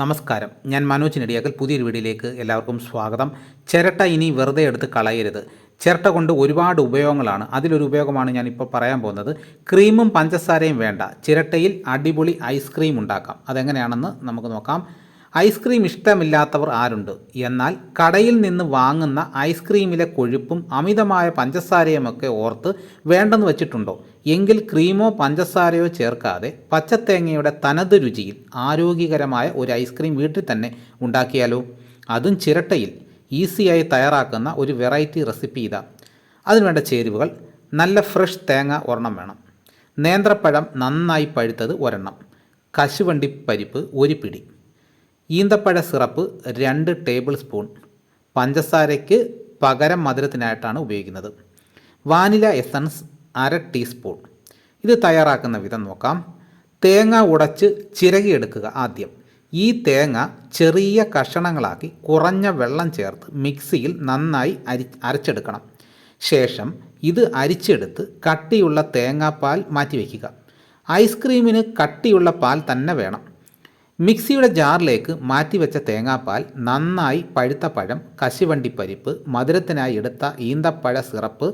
നമസ്കാരം. ഞാൻ മനോജ് നെടിയാക്കൽ. പുതിയൊരു വീഡിയോയിലേക്ക് എല്ലാവർക്കും സ്വാഗതം. ചിരട്ട ഇനി വെറുതെ എടുത്ത് കളയരുത്. ചിരട്ട കൊണ്ട് ഒരുപാട് ഉപയോഗങ്ങളാണ്. അതിലൊരു ഉപയോഗമാണ് ഞാൻ ഇപ്പോൾ പറയാൻ പോകുന്നത്. ക്രീമും പഞ്ചസാരയും വേണ്ട. ചിരട്ടയിൽ അടിപൊളി ഐസ്ക്രീം ഉണ്ടാക്കാം. അതെങ്ങനെയാണെന്ന് നമുക്ക് നോക്കാം. ഐസ്ക്രീം ഇഷ്ടമില്ലാത്തവർ ആരുണ്ട്? എന്നാൽ കടയിൽ നിന്ന് വാങ്ങുന്ന ഐസ്ക്രീമിലെ കൊഴുപ്പും അമിതമായ പഞ്ചസാരയുമൊക്കെ ഓർത്ത് വേണ്ടെന്ന് വെച്ചിട്ടുണ്ടോ? എങ്കിൽ ക്രീമോ പഞ്ചസാരയോ ചേർക്കാതെ പച്ചത്തേങ്ങയുടെ തനത് രുചിയിൽ ആരോഗ്യകരമായ ഒരു ഐസ്ക്രീം വീട്ടിൽ തന്നെ ഉണ്ടാക്കിയാലോ? അതും ചിരട്ടയിൽ ഈസിയായി തയ്യാറാക്കുന്ന ഒരു വെറൈറ്റി റെസിപ്പി ഇതാ. അതിനുവേണ്ട ചേരുവകൾ നല്ല ഫ്രഷ് തേങ്ങ ഒരെണ്ണം വേണം. നേന്ത്രപ്പഴം നന്നായി പഴുത്തത് ഒരെണ്ണം. കശുവണ്ടി പരിപ്പ് ഒരു പിടി. ഈന്തപ്പഴ സിറപ്പ് രണ്ട് ടേബിൾ സ്പൂൺ. പഞ്ചസാരയ്ക്ക് പകരം മധുരത്തിനായിട്ടാണ് ഉപയോഗിക്കുന്നത്. വാനില എസൻസ് അര ടീസ്പൂൺ. ഇത് തയ്യാറാക്കുന്ന വിധം നോക്കാം. തേങ്ങ ഉടച്ച് ചിരകിയെടുക്കുക ആദ്യം. ഈ തേങ്ങ ചെറിയ കഷണങ്ങളാക്കി കുറഞ്ഞ വെള്ളം ചേർത്ത് മിക്സിയിൽ നന്നായി അരി അരച്ചെടുക്കണം. ശേഷം ഇത് അരിച്ചെടുത്ത് കട്ടിയുള്ള തേങ്ങാപ്പാൽ മാറ്റിവെക്കുക. ഐസ്ക്രീമിന് കട്ടിയുള്ള പാൽ തന്നെ വേണം. മിക്സിയുടെ ജാറിലേക്ക് മാറ്റിവെച്ച തേങ്ങാപ്പാൽ നന്നായി പഴുത്ത പഴം കശുവണ്ടി പരിപ്പ് മധുരത്തിനായി എടുത്ത ഈന്തപ്പഴ സിറപ്പ്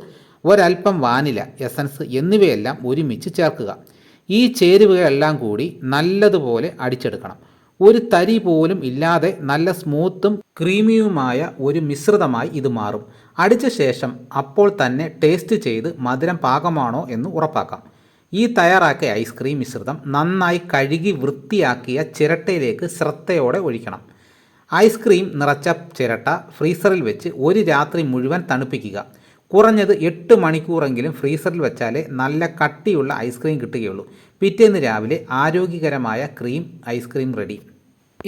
ഒരൽപ്പം വാനില എസൻസ് എന്നിവയെല്ലാം ഒരുമിച്ച് ചേർക്കുക. ഈ ചേരുവകളെല്ലാം കൂടി നല്ലതുപോലെ അടിച്ചെടുക്കണം. ഒരു തരി പോലും ഇല്ലാതെ നല്ല സ്മൂത്തും ക്രീമിയുമായ ഒരു മിശ്രിതമായി ഇത് മാറും. അടിച്ച ശേഷം അപ്പോൾ തന്നെ ടേസ്റ്റ് ചെയ്ത് മധുരം പാകമാണോ എന്ന് ഉറപ്പാക്കാം. ഈ തയ്യാറാക്കിയ ഐസ്ക്രീം മിശ്രിതം നന്നായി കഴുകി വൃത്തിയാക്കിയ ചിരട്ടയിലേക്ക് ശ്രദ്ധയോടെ ഒഴിക്കണം. ഐസ്ക്രീം നിറച്ച ചിരട്ട ഫ്രീസറിൽ വെച്ച് ഒരു രാത്രി മുഴുവൻ തണുപ്പിക്കുക. കുറഞ്ഞത് എട്ട് മണിക്കൂറെങ്കിലും ഫ്രീസറിൽ വെച്ചാലേ നല്ല കട്ടിയുള്ള ഐസ്ക്രീം കിട്ടുകയുള്ളൂ. പിറ്റേന്ന് രാവിലെ ആരോഗ്യകരമായ ക്രീം ഐസ്ക്രീം റെഡി.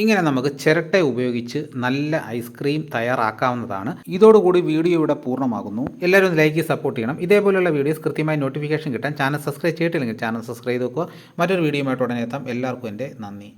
ഇങ്ങനെ നമുക്ക് ചിരട്ട ഉപയോഗിച്ച് നല്ല ഐസ്ക്രീം തയ്യാറാക്കാവുന്നതാണ്. ഇതോടുകൂടി വീഡിയോ ഇവിടെ പൂർണമാകുന്നു. എല്ലാവരും ഒന്ന് ലൈക്ക് സപ്പോർട്ട് ചെയ്യണം. ഇതേപോലെയുള്ള വീഡിയോസ് കൃത്യമായി നോട്ടിഫിക്കേഷൻ കിട്ടാൻ ചാനൽ സബ്സ്ക്രൈബ് ചെയ്തിട്ടില്ലെങ്കിൽ ചാനൽ സബ്സ്ക്രൈബ് ചെയ്ത് വെക്കുക. മറ്റൊരു വീഡിയോയുമായിട്ട് ഉടനെ എത്താം. എല്ലാവർക്കും എന്റെ നന്ദി.